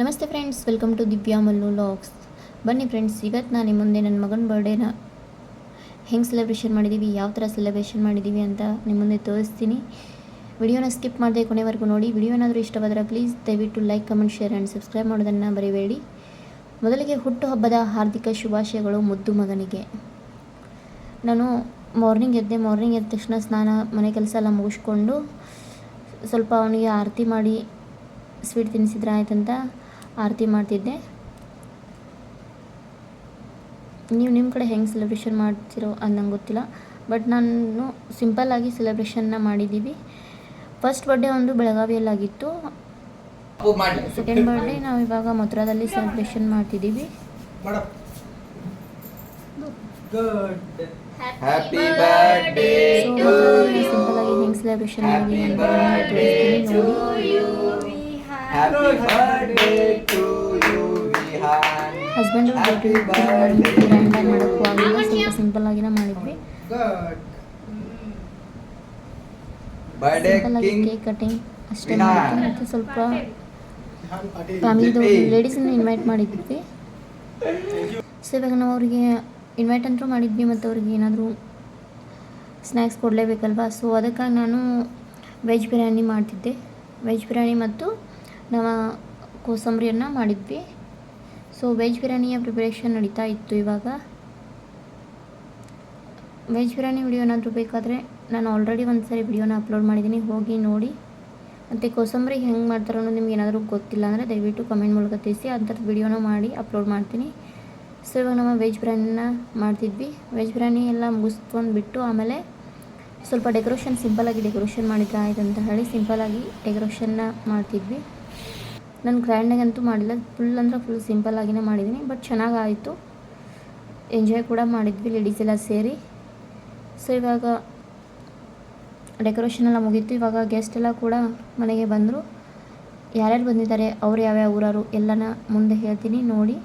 ನಮಸ್ತೆ friends welcome to Divya Mallu logs ಬನ್ನಿ friends ಇವತ್ತು ನಾನು ನಿಮ್ಮ ಮುಂದೆ ನನ್ನ ಮಗನ ಬರ್ಡೇನ ಹೆಂಗೆ ಸೆಲೆಬ್ರೇಷನ್ ಮಾಡಿದ್ದೀವಿ ಯಾವ ಥರ ಸೆಲೆಬ್ರೇಷನ್ ಮಾಡಿದ್ದೀವಿ ಅಂತ ನಿಮ್ಮ ಮುಂದೆ ತೋರಿಸ್ತೀನಿ. ವಿಡಿಯೋನ ಸ್ಕಿಪ್ ಮಾಡದೆ ಕೊನೆವರೆಗೂ ನೋಡಿ. ವಿಡಿಯೋ ಏನಾದರೂ ಇಷ್ಟವಾದರೆ ಪ್ಲೀಸ್ ದಯವಿಟ್ಟು like comment share and subscribe ಮಾಡೋದನ್ನು ಬರೀಬೇಡಿ ಮೊದಲಿಗೆ ಹುಟ್ಟುಹಬ್ಬದ ಹಾರ್ದಿಕ ಶುಭಾಶಯಗಳು ಮುದ್ದು ಮಗನಿಗೆ. ನಾನು ಮಾರ್ನಿಂಗ್ ಎದ್ದೆ ಮಾರ್ನಿಂಗ್ ಎದ್ದ ತಕ್ಷಣ ಸ್ನಾನ, ಮನೆ ಕೆಲಸ ಎಲ್ಲ ಮುಗಿಸ್ಕೊಂಡು ಸ್ವಲ್ಪ ಅವನಿಗೆ ಆರತಿ ಮಾಡಿ ಸ್ವೀಟ್ ತಿನ್ನಿಸಿದ್ರೆ ಆಯ್ತಂತ. ಆರತಿ ಮಾಡ್ತಿದ್ದೆ. ನೀವು ನಿಮ್ಮ ಕಡೆ ಹೆಂಗೆ ಸೆಲೆಬ್ರೇಷನ್ ಮಾಡ್ತಿರೋ ಅದು ನಂಗೆ ಗೊತ್ತಿಲ್ಲ. ಬಟ್ ನಾನು ಸಿಂಪಲ್ಲಾಗಿ ಸೆಲೆಬ್ರೇಷನ್ನ ಮಾಡಿದ್ದೀವಿ ಫಸ್ಟ್ ಬರ್ಡೇ ಒಂದು ಬೆಳಗಾವಿಯಲ್ಲಾಗಿತ್ತು. ಸೆಕೆಂಡ್ ಬರ್ಡೇ ನಾವು ಇವಾಗ ಮಥುರಾದಲ್ಲಿ ಸೆಲೆಬ್ರೇಷನ್ ಮಾಡ್ತಿದ್ದೀವಿ ಹ್ಯಾಪಿ ಆಗಿ ಹೆಂಗೆ ಸೆಲೆಬ್ರೇಷನ್ ತೋರಿಸ್ತೀನಿ ನೋಡಿ. Happy birthday to you Vihaan husband Happy ಗ್ರ್ಯಾಂಡಾಗಿ birthday ಮಾಡೋಕ್ಕೂ ಆಗಿಲ್ಲ ಸ್ವಲ್ಪ ಸಿಂಪಲ್ಲಾಗಿನೇ ಮಾಡಿದ್ವಿ. ಬರ್ಡೇ ಕೇಕ್ ಕಟಿಂಗ್ ಅಷ್ಟೇ. ಮಾಡಿದ್ವಿ ಮತ್ತು ಸ್ವಲ್ಪ ಫ್ಯಾಮಿಲಿದು ಲೇಡೀಸನ್ನು ಇನ್ವೈಟ್ ಮಾಡಿದ್ವಿ. ಸೊ ಇವಾಗ ನಾವು ಅವ್ರಿಗೆ ಇನ್ವೈಟ್ ಅಂತೂ ಮಾಡಿದ್ವಿ ಮತ್ತು ಅವ್ರಿಗೆ ಏನಾದರೂ ಸ್ನ್ಯಾಕ್ಸ್ ಕೊಡಲೇಬೇಕಲ್ವಾ? ಸೊ ಅದಕ್ಕಾಗಿ ನಾನು ವೆಜ್ ಬಿರಿಯಾನಿ ಮಾಡ್ತಿದ್ದೆ. ವೆಜ್ ಬಿರಿಯಾನಿ ಮತ್ತು ನಾವು ಕೋಸಂಬರಿಯನ್ನು ಮಾಡಿದ್ವಿ. ಸೊ ವೆಜ್ ಬಿರಿಯಾನಿಯ ಪ್ರಿಪರೇಷನ್ ನಡೀತಾ ಇತ್ತು ಇವಾಗ. ವೆಜ್ ಬಿರಿಯಾನಿ ವಿಡಿಯೋ ಏನಾದರೂ ಬೇಕಾದರೆ ನಾನು ಆಲ್ರೆಡಿ ಒಂದು ಸಾರಿ ವಿಡಿಯೋನ ಅಪ್ಲೋಡ್ ಮಾಡಿದ್ದೀನಿ. ಹೋಗಿ ನೋಡಿ. ಮತ್ತು ಕೋಸಂಬರಿ ಹೆಂಗೆ ಮಾಡ್ತಾರೋ ನಿಮ್ಗೆ ಏನಾದರೂ ಗೊತ್ತಿಲ್ಲ ಅಂದರೆ ದಯವಿಟ್ಟು ಕಮೆಂಟ್ ಮೂಲಕ ತಿಳಿಸಿ. ಅಂಥದ್ದು ವಿಡಿಯೋನ ಮಾಡಿ ಅಪ್ಲೋಡ್ ಮಾಡ್ತೀನಿ. ಸೊ ಇವಾಗ ನಮ್ಮ ವೆಜ್ ಬಿರಿಯಾನಿನ ಮಾಡ್ತಿದ್ವಿ. ವೆಜ್ ಬಿರಿಯಾನಿ ಎಲ್ಲ ಮುಗಿಸ್ಕೊಂಡು ಬಿಟ್ಟು ಆಮೇಲೆ ಸ್ವಲ್ಪ ಡೆಕೋರೇಷನ್ ಸಿಂಪಲಾಗಿ ಡೆಕೋರೇಷನ್ ಮಾಡಿದ್ರೆ ಆಯ್ತು ಅಂತ ಹೇಳಿ ಸಿಂಪಲಾಗಿ ಡೆಕೋರೇಷನ್ನ ಮಾಡ್ತಿದ್ವಿ. ನಾನು ಗ್ರ್ಯಾಂಡಾಗಂತೂ ಮಾಡಿಲ್ಲ. ಫುಲ್ ಅಂದರೆ ಫುಲ್ ಸಿಂಪಲ್ಲಾಗಿನೇ ಮಾಡಿದ್ದೀನಿ ಬಟ್ ಚೆನ್ನಾಗಾಯಿತು. ಎಂಜಾಯ್ ಕೂಡ ಮಾಡಿದ್ವಿ ಲೇಡೀಸ್ ಎಲ್ಲ ಸೇರಿ. ಸೊ ಇವಾಗ ಡೆಕೋರೇಷನ್ ಎಲ್ಲ ಮುಗೀತು. ಇವಾಗ ಗೆಸ್ಟ್ ಎಲ್ಲ ಕೂಡ ಮನೆಗೆ ಬಂದರು. ಯಾರ್ಯಾರು ಬಂದಿದ್ದಾರೆ, ಅವ್ರು ಯಾವ್ಯಾವ ಊರವರು ಎಲ್ಲನ ಮುಂದೆ ಹೇಳ್ತೀನಿ, ನೋಡಿ.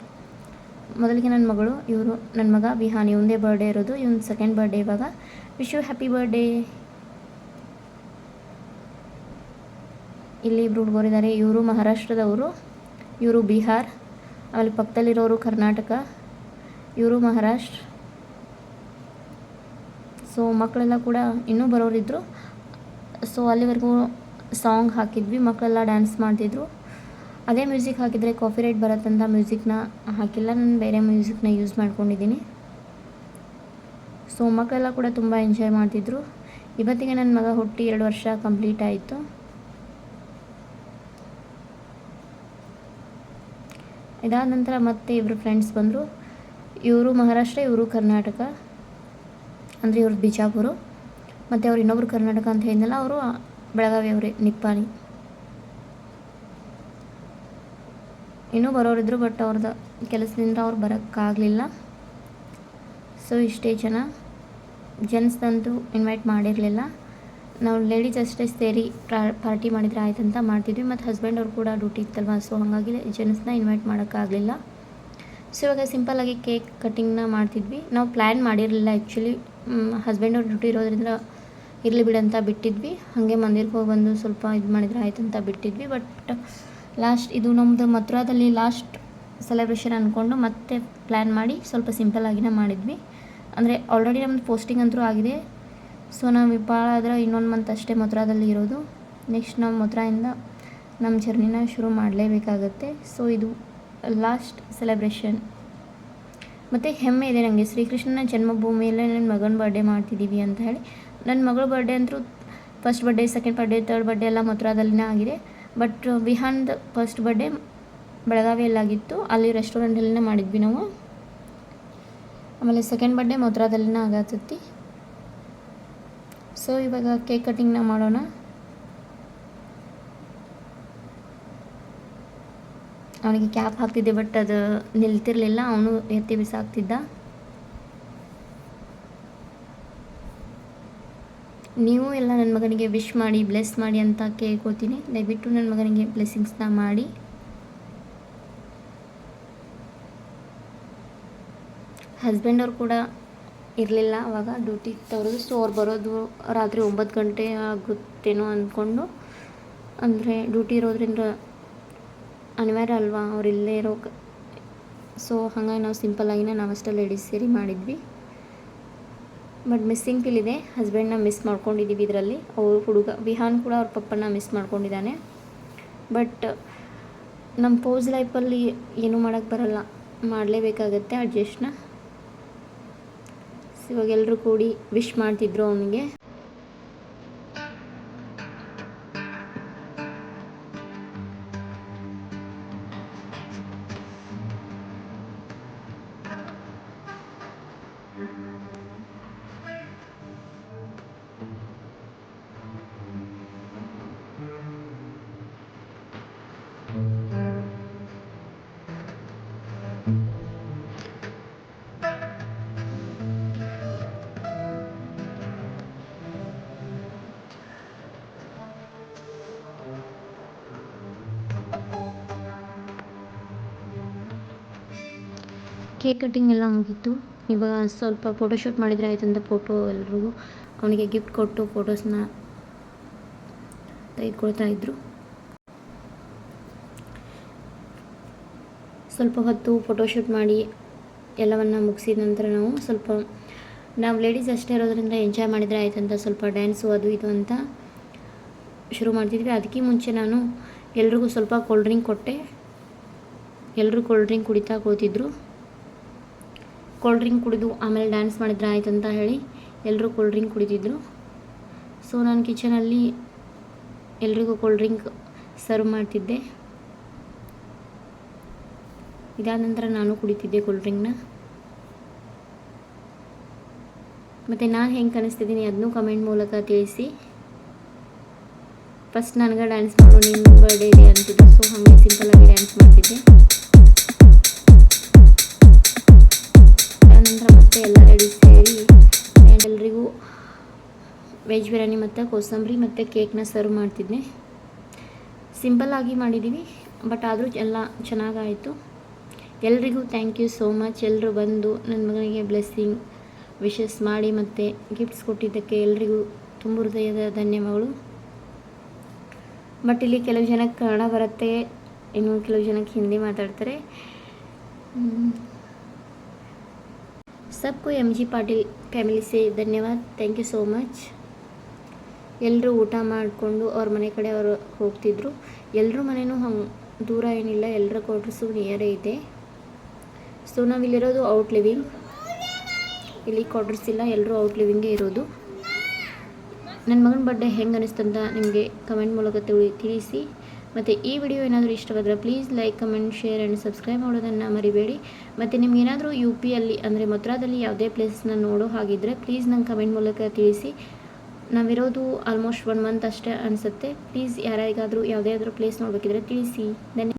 ಮೊದಲಿಗೆ ನನ್ನ ಮಗಳು, ಇವರು ನನ್ನ ಮಗ, ವಿಹಾನ್ ಇವಂದೇ ಬರ್ಡೇ ಇರೋದು. ಇವನ್ ಸೆಕೆಂಡ್ ಬರ್ಡೇ ಇವಾಗ. ವಿಶ್ ಯು ಹ್ಯಾಪಿ ಬರ್ಡೇ ಇಲ್ಲಿ ಇಬ್ಬರು ಹುಡುಗರಿದ್ದಾರೆ ಇವರು ಮಹಾರಾಷ್ಟ್ರದವರು, ಇವರು ಬಿಹಾರ್, ಆಮೇಲೆ ಪಕ್ಕದಲ್ಲಿರೋರು ಕರ್ನಾಟಕ, ಇವರು ಮಹಾರಾಷ್ಟ್ರ. ಸೊ ಮಕ್ಕಳೆಲ್ಲ ಕೂಡ ಇನ್ನೂ ಬರೋರಿದ್ದರು ಸೊ ಅಲ್ಲಿವರೆಗೂ ಸಾಂಗ್ ಹಾಕಿದ್ವಿ. ಮಕ್ಕಳೆಲ್ಲ ಡ್ಯಾನ್ಸ್ ಮಾಡ್ತಿದ್ರು. ಅದೇ ಮ್ಯೂಸಿಕ್ ಹಾಕಿದರೆ ಕಾಫಿ ರೈಟ್ ಬರುತ್ತಂತ ಮ್ಯೂಸಿಕ್ನ ಹಾಕಿಲ್ಲ. ನಾನು ಬೇರೆ ಮ್ಯೂಸಿಕ್ನ ಯೂಸ್ ಮಾಡ್ಕೊಂಡಿದ್ದೀನಿ. ಸೊ ಮಕ್ಕಳೆಲ್ಲ ಕೂಡ ತುಂಬ ಎಂಜಾಯ್ ಮಾಡ್ತಿದ್ರು. ಇವತ್ತಿಗೆ ನನ್ನ ಮಗ ಹುಟ್ಟಿ ಎರಡು ವರ್ಷ ಕಂಪ್ಲೀಟ್ ಆಯಿತು. ಇದಾದ ನಂತರ ಮತ್ತೆ ಇಬ್ಬರು ಫ್ರೆಂಡ್ಸ್ ಬಂದರು. ಇವರು ಮಹಾರಾಷ್ಟ್ರ, ಇವರು ಕರ್ನಾಟಕ, ಅಂದರೆ ಇವ್ರದ್ದು ಬಿಜಾಪುರ. ಮತ್ತು ಅವ್ರು ಇನ್ನೊಬ್ರು ಕರ್ನಾಟಕ ಅಂತ ಹೇಳಿದ್ನಲ್ಲ, ಅವರು ಬೆಳಗಾವಿ ಅವರೇ, ನಿಪ್ಪಾಣಿ. ಇನ್ನೂ ಬರೋರಿದ್ರು ಬಟ್ ಅವ್ರದ್ದು ಕೆಲಸದಿಂದ ಅವ್ರು ಬರೋಕ್ಕಾಗಲಿಲ್ಲ. ಸೊ ಇಷ್ಟೇ ಜನ. ಜೆಂಟ್ಸ್ದಂತೂ ಇನ್ವೈಟ್ ಮಾಡಿರಲಿಲ್ಲ. ನಾವು ಲೇಡೀಸ್ ಅಷ್ಟೇ ಸೇರಿ ಪಾರ್ಟಿ ಮಾಡಿದರೆ ಆಯ್ತಂತ ಮಾಡ್ತಿದ್ವಿ. ಮತ್ತು ಹಸ್ಬೆಂಡ್ ಅವ್ರು ಕೂಡ ಡ್ಯೂಟಿ ಇತ್ತಲ್ವ ಸೊ ಹಾಗಾಗಿ ಜೆಂಟ್ಸ್ನ ಇನ್ವೈಟ್ ಮಾಡೋಕ್ಕಾಗಲಿಲ್ಲ. ಸೊ ಇವಾಗ ಸಿಂಪಲ್ಲಾಗಿ ಕೇಕ್ ಕಟ್ಟಿಂಗ್ನ ಮಾಡ್ತಿದ್ವಿ. ನಾವು ಪ್ಲ್ಯಾನ್ ಮಾಡಿರಲಿಲ್ಲ ಆ್ಯಕ್ಚುಲಿ ಹಸ್ಬೆಂಡ್ ಅವ್ರ ಡ್ಯೂಟಿ ಇರೋದ್ರಿಂದ ಇರಲಿ ಬಿಡಂತ ಬಿಟ್ಟಿದ್ವಿ. ಹಾಗೆ ಮಂದಿರಕ್ಕೆ ಹೋಗಿ ಬಂದು ಸ್ವಲ್ಪ ಇದು ಮಾಡಿದರೆ ಆಯ್ತು ಅಂತ ಬಿಟ್ಟಿದ್ವಿ. ಬಟ್ ಲಾಸ್ಟ್ ಇದು ನಮ್ಮದು ಮಥುರಾದಲ್ಲಿ ಲಾಸ್ಟ್ ಸೆಲೆಬ್ರೇಷನ್ ಅಂದ್ಕೊಂಡು ಮತ್ತೆ ಪ್ಲ್ಯಾನ್ ಮಾಡಿ ಸ್ವಲ್ಪ ಸಿಂಪಲ್ಲಾಗಿನೇ ಮಾಡಿದ್ವಿ. ಅಂದರೆ ಆಲ್ರೆಡಿ ನಮ್ಮದು ಪೋಸ್ಟಿಂಗ್ ಅಂತೂ ಆಗಿದೆ. ಸೊ ನಾವು ವಿಪಾಳ ಆದರೆ ಇನ್ನೊಂದು ಮಂತ್ ಅಷ್ಟೇ ಮಥುರಾದಲ್ಲಿ ಇರೋದು. ನೆಕ್ಸ್ಟ್ ನಾವು ಮಧುರಾಯಿಂದ ನಮ್ಮ ಜರ್ನಿನ ಶುರು ಮಾಡಲೇಬೇಕಾಗತ್ತೆ. ಸೊ ಇದು ಲಾಸ್ಟ್ ಸೆಲೆಬ್ರೇಷನ್ ಮತ್ತು ಹೆಮ್ಮೆ ಇದೆ ನನಗೆ ಶ್ರೀಕೃಷ್ಣನ ಜನ್ಮಭೂಮಿಯಲ್ಲೇ ನನ್ನ ಮಗನ ಬರ್ಡೇ ಮಾಡ್ತಿದ್ದೀವಿ ಅಂತ ಹೇಳಿ. ನನ್ನ ಮಗಳ ಬರ್ಡೇ ಅಂತೂ first birthday second birthday third birthday ಎಲ್ಲ ಮಥುರಾದಲ್ಲಿನೇ ಆಗಿದೆ. ಬಟ್ ಬಿಹಾಂಡ್ ಫಸ್ಟ್ ಬರ್ಡೇ ಬೆಳಗಾವಿಯಲ್ಲಾಗಿತ್ತು. ಅಲ್ಲಿ ರೆಸ್ಟೋರೆಂಟಲ್ಲಿನೇ ಮಾಡಿದ್ವಿ ನಾವು. ಆಮೇಲೆ ಸೆಕೆಂಡ್ ಬರ್ಡೇ ಮಥುರಾದಲ್ಲಿನೇ ಆಗತ್ತೈತಿ ಸೊ ಇವಾಗ ಕೇಕ್ ಕಟ್ಟಿಂಗ್ನ ಮಾಡೋಣ. ಅವನಿಗೆ ಕ್ಯಾಪ್ ಹಾಕ್ತಿದ್ದೆ ಬಟ್ ಅದು ನಿಲ್ತಿರಲಿಲ್ಲ. ಅವನು ಎತ್ತಿ ಬಿಸಾಕ್ತಿದ್ದ. ನೀವು ಎಲ್ಲ ನನ್ನ ಮಗನಿಗೆ ವಿಶ್ ಮಾಡಿ ಬ್ಲೆಸ್ ಮಾಡಿ ಅಂತ ಕೇಳ್ಕೋತೀನಿ ದಯವಿಟ್ಟು ನನ್ನ ಮಗನಿಗೆ ಬ್ಲೆಸ್ಸಿಂಗ್ಸ್ನ ಮಾಡಿ. ಹಸ್ಬೆಂಡ್ ಕೂಡ ಇರಲಿಲ್ಲ, ಅವಾಗ ಡ್ಯೂಟಿ ತವ್ರದ್ದು ಸೊ ಅವ್ರು ಬರೋದು ರಾತ್ರಿ ಒಂಬತ್ತು ಗಂಟೆ ಆಗುತ್ತೇನೋ ಅಂದ್ಕೊಂಡು, ಅಂದರೆ ಡ್ಯೂಟಿ ಇರೋದ್ರಿಂದ ಅನಿವಾರ್ಯ ಅಲ್ವಾ, ಅವ್ರು ಇಲ್ಲೇ ಇರೋ ಸೊ ಹಾಗಾಗಿ ನಾವು ಸಿಂಪಲ್ಲಾಗಿನೇ ನಾವಷ್ಟೇ ಲೇಡೀಸ್ ಸೇರಿ ಮಾಡಿದ್ವಿ. ಬಟ್ ಮಿಸ್ಸಿಂಗ್ ಫೀಲ್ ಇದೆ ಹಸ್ಬೆಂಡ್ನ ಮಿಸ್ ಮಾಡ್ಕೊಂಡಿದ್ದೀವಿ ಇದರಲ್ಲಿ, ಅವರು ಹುಡುಗ, ವಿಹಾನ್ ಕೂಡ ಅವ್ರ ಪಪ್ಪನ ಮಿಸ್ ಮಾಡ್ಕೊಂಡಿದ್ದಾನೆ. ಬಟ್ ನಮ್ಮ ಪೋಸ್ ಲೈಫಲ್ಲಿ ಏನೂ ಮಾಡೋಕ್ಕೆ ಬರಲ್ಲ, ಮಾಡಲೇಬೇಕಾಗತ್ತೆ ಅಡ್ಜಸ್ಟ್ನ ಇವಾಗ ಎಲ್ಲರೂ ಕೂಡಿ ವಿಶ್ ಮಾಡ್ತಿದ್ರು ಅವನಿಗೆ. ಕೇಕ್ ಕಟ್ಟಿಂಗ್ ಎಲ್ಲ ಮುಗೀತು ಇವಾಗ ಸ್ವಲ್ಪ ಫೋಟೋಶೂಟ್ ಮಾಡಿದರೆ ಆಯಿತು ಅಂತ ಫೋಟೋ ಎಲ್ರಿಗೂ. ಅವನಿಗೆ ಗಿಫ್ಟ್ ಕೊಟ್ಟು ಫೋಟೋಸ್ನ ತೆಗೆದುಕೊಳ್ತಾ ಇದ್ರು. ಸ್ವಲ್ಪ ಹೊತ್ತು ಫೋಟೋಶೂಟ್ ಮಾಡಿ ಎಲ್ಲವನ್ನು ಮುಗಿಸಿದ ನಂತರ ನಾವು ಸ್ವಲ್ಪ, ನಾವು ಲೇಡೀಸ್ ಅಷ್ಟೇ ಇರೋದ್ರಿಂದ ಎಂಜಾಯ್ ಮಾಡಿದರೆ ಆಯಿತು ಅಂತ ಸ್ವಲ್ಪ ಡ್ಯಾನ್ಸು ಅದು ಇದು ಅಂತ ಶುರು ಮಾಡ್ತಿದ್ವಿ. ಅದಕ್ಕೆ ಮುಂಚೆ ನಾನು ಎಲ್ರಿಗೂ ಸ್ವಲ್ಪ ಕೋಲ್ಡ್ ಡ್ರಿಂಕ್ ಕೊಟ್ಟೆ. ಎಲ್ಲರೂ ಕೋಲ್ಡ್ ಡ್ರಿಂಕ್ ಕುಡಿತಾ ಕೂತಿದ್ರು. ಕೋಲ್ಡ್ ಡ್ರಿಂಕ್ ಕುಡಿದು ಆಮೇಲೆ ಡ್ಯಾನ್ಸ್ ಮಾಡಿದ್ರೆ ಆಯ್ತು ಅಂತ ಹೇಳಿ ಎಲ್ಲರೂ ಕೋಲ್ಡ್ ಡ್ರಿಂಕ್ ಕುಡಿತಿದ್ರು. ಸೊ ನಾನು ಕಿಚನಲ್ಲಿ ಎಲ್ರಿಗೂ ಕೋಲ್ಡ್ ಡ್ರಿಂಕ್ ಸರ್ವ್ ಮಾಡ್ತಿದ್ದೆ. ಇದಾದ ನಂತರ ನಾನು ಕುಡಿತಿದ್ದೆ ಕೋಲ್ಡ್ ಡ್ರಿಂಕ್ನ ಮತ್ತು ನಾನು ಹೆಂಗೆ ಕಾಣಿಸ್ತಿದ್ದೀನಿ ಅದನ್ನೂ ಕಮೆಂಟ್ ಮೂಲಕ ತಿಳಿಸಿ. ಫಸ್ಟ್ ನನಗೆ ಡ್ಯಾನ್ಸ್ ಮಾಡೋ ನಿಮ್ಮ ಬರ್ಡೇ ಇದೆ ಅಂತಿದ್ದೆ ಸೊ ಹಾಗೆ ಸಿಂಪಲ್ಲಾಗಿ ಡ್ಯಾನ್ಸ್ ಮಾಡ್ತಿದ್ದೆ. ವೆಜ್ ಬಿರಿಯಾನಿ ಮತ್ತು ಕೋಸಂಬರಿ ಮತ್ತು ಕೇಕ್ನ ಸರ್ವ್ ಮಾಡ್ತಿದ್ದೆ ಸಿಂಪಲ್ಲಾಗಿ ಮಾಡಿದ್ದೀವಿ ಬಟ್ ಆದರೂ ಎಲ್ಲ ಚೆನ್ನಾಗಾಯಿತು ಎಲ್ರಿಗೂ ಥ್ಯಾಂಕ್ ಯು ಸೋ ಮಚ್ ಎಲ್ಲರೂ ಬಂದು ನನ್ನ ಮಗನಿಗೆ ಬ್ಲೆಸ್ಸಿಂಗ್ ವಿಶಸ್ ಮಾಡಿ ಮತ್ತು ಗಿಫ್ಟ್ಸ್ ಕೊಟ್ಟಿದ್ದಕ್ಕೆ ಎಲ್ರಿಗೂ ತುಂಬ ಹೃದಯದ ಧನ್ಯವಾದಗಳು ಬಟ್ ಇಲ್ಲಿ ಕೆಲವು ಜನಕ್ಕೆ ಕನ್ನಡ ಬರುತ್ತೆ ಇನ್ನು ಕೆಲವು ಜನಕ್ಕೆ ಹಿಂದಿ ಮಾತಾಡ್ತಾರೆ ಹ್ಮ್. सबको M G Patil family say ಧನ್ಯವಾದ ಥ್ಯಾಂಕ್ ಯು ಸೋ ಮಚ್ ಎಲ್ಲರೂ ಊಟ ಮಾಡಿಕೊಂಡು ಅವ್ರ ಮನೆ ಕಡೆ ಅವರು ಹೋಗ್ತಿದ್ರು. ಎಲ್ಲರ ಮನೆಯೂ ಹಂಗೆ ದೂರ ಏನಿಲ್ಲ ಎಲ್ಲರ ಕ್ವಾರ್ಟರ್ಸು ನಿಯರೇ ಇದೆ. ಸೊ ನಾವಿಲ್ಲಿರೋದು ಔಟ್ ಲಿವಿಂಗ್ ಇಲ್ಲಿ ಕ್ವಾರ್ಟರ್ಸ್ ಇಲ್ಲ ಎಲ್ಲರೂ ಔಟ್ ಲಿವಿಂಗೇ ಇರೋದು. ನನ್ನ ಮಗನ ಬರ್ಡೇ ಹೆಂಗೆ ಅನಿಸ್ತಂತ ನಿಮಗೆ ಕಮೆಂಟ್ ಮೂಲಕ ತಿಳಿ, ತಿಳಿಸಿ. ಮತ್ತು ಈ ವಿಡಿಯೋ ಏನಾದರೂ ಇಷ್ಟವಾದರೆ please like comment share and subscribe ಮಾಡೋದನ್ನು ಮರಿಬೇಡಿ. ಮತ್ತು ನಿಮ್ಗೇನಾದರೂ ಯು ಪಿಯಲ್ಲಿ ಅಂದರೆ ಮಥುರಾದಲ್ಲಿ ಯಾವುದೇ ಪ್ಲೇಸನ್ನ ನೋಡೋ ಹಾಗಿದ್ದರೆ ಪ್ಲೀಸ್ ನಂಗೆ ಕಮೆಂಟ್ ಮೂಲಕ ತಿಳಿಸಿ. ನಾವಿರೋದು ಆಲ್ಮೋಸ್ಟ್ ಒನ್ ಮಂತ್ ಅಷ್ಟೇ ಅನಿಸುತ್ತೆ. ಪ್ಲೀಸ್ ಯಾರಿಗಾದರೂ ಯಾವುದೇ ಆದರೂ ಪ್ಲೇಸ್ ನೋಡಬೇಕಿದ್ರೆ ತಿಳಿಸಿ. ಧನ್ಯ